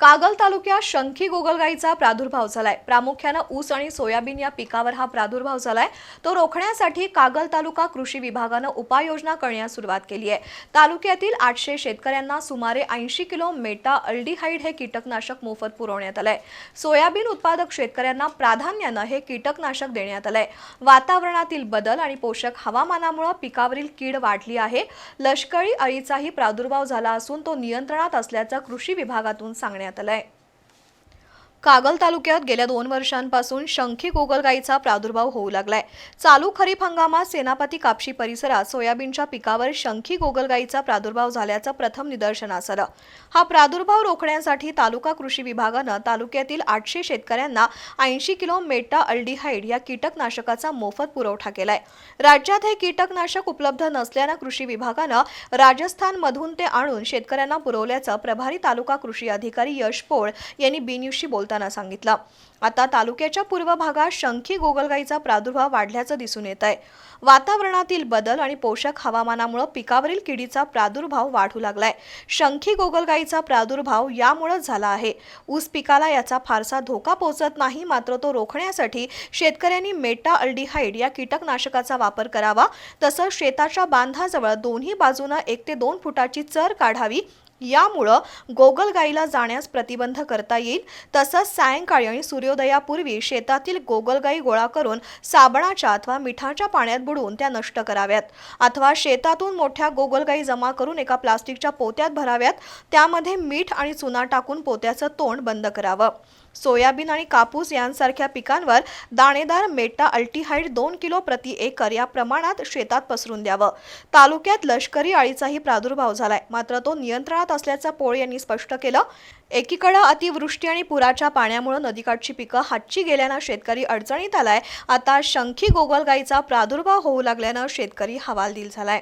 कागल तालुक्यात शंखी गोगलगाईचा प्रादुर्भाव झालाय. प्रामुख्यानं ऊस आणि सोयाबीन या पिकावर हा प्रादुर्भाव झालाय. तो रोखण्यासाठी कागल तालुका कृषी विभागानं उपाययोजना करण्यास सुरुवात केली आहे. तालुक्यातील आठशे शेतकऱ्यांना सुमारे ऐंशी किलो मेटा अल्डिहाइड हे कीटकनाशक मोफत पुरवण्यात आलंय. सोयाबीन उत्पादक शेतकऱ्यांना प्राधान्यानं हे कीटकनाशक देण्यात आलंय. वातावरणातील बदल आणि पोषक हवामानामुळे पिकावरील कीड वाढली आहे. लष्करी अळीचाही प्रादुर्भाव झाला असून तो नियंत्रणात असल्याचं कृषी विभागातून सांगण्यात आलंय कागल तालुक्यात गेल्या दोन वर्षांपासून शंखी गोगलगाईचा प्रादुर्भाव होऊ लागलाय. चालू खरीप हंगामात सेनापती कापशी परिसरात सोयाबीनच्या पिकावर शंखी गोगलगाईचा प्रादुर्भाव झाल्याचं प्रथम निदर्शनास आलं हा प्रादुर्भाव रोखण्यासाठी तालुका कृषी विभागानं तालुक्यातील आठशे शेतकऱ्यांना ऐंशी किलो मेटा अल्डिहाइड या कीटकनाशकाचा मोफत पुरवठा केलाय. राज्यात हे कीटकनाशक उपलब्ध नसल्यानं कृषी विभागानं राजस्थानमधून ते आणून शेतकऱ्यांना पुरवल्याचं प्रभारी तालुका कृषी अधिकारी यश पोळ यांनी बोल बोलताना सांगितलं. आता तालुक्याच्या पूर्व भागात शंखी गोगलगाईचा प्रादुर्भाव वाढल्याचं दिसून येत आहे. वातावरणातील बदल आणि पोषक हवामानामुळे पिकावरील किडीचा प्रादुर्भाव वाढू लागलाय. शंखी गोगलगाईचा प्रादुर्भाव यामुळेच झाला आहे. ऊस पिकाला याचा फारसा धोका पोहोचत नाही मात्र तो रोखण्यासाठी शेतकऱ्यांनी मेटा अल्डिहाइड या कीटकनाशकाचा वापर करावा. तसंच शेताच्या बांधाजवळ दोन्ही बाजूनं एक ते दोन फुटाची चर काढावी यामुळं गोगलगाईला जाण्यास प्रतिबंध करता येईल. तसंच सायंकाळी आणि सूर्योदयापूर्वी शेतातील गोगलगाई गोळा करून साबणाच्या अथवा मिठाच्या पाण्यात बुडवून त्या नष्ट कराव्यात. अथवा शेतातून मोठ्या गोगलगाई जमा करून एका प्लास्टिकच्या पोत्यात भराव्यात. त्यामध्ये मीठ आणि चुना टाकून पोत्याचं तोंड बंद करावं. सोयाबीन आणि कापूस यांसारख्या पिकांवर दाणेदार मेटा अल्टीहाईड दोन किलो प्रति एकर या प्रमाणात शेतात पसरून द्यावं. तालुक्यात लष्करी अळीचाही प्रादुर्भाव झालाय. मात्र तो नियंत्रणात असल्याचं पोळ यांनी स्पष्ट केलं. एकीकडे अतिवृष्टी आणि पुराच्या पाण्यामुळे नदीकाठची पिकं हातची गेल्यानं शेतकरी अडचणीत आलाय. आता शंखी गोगलगाईचा प्रादुर्भाव होऊ लागल्यानं शेतकरी हवालदिल झालाय.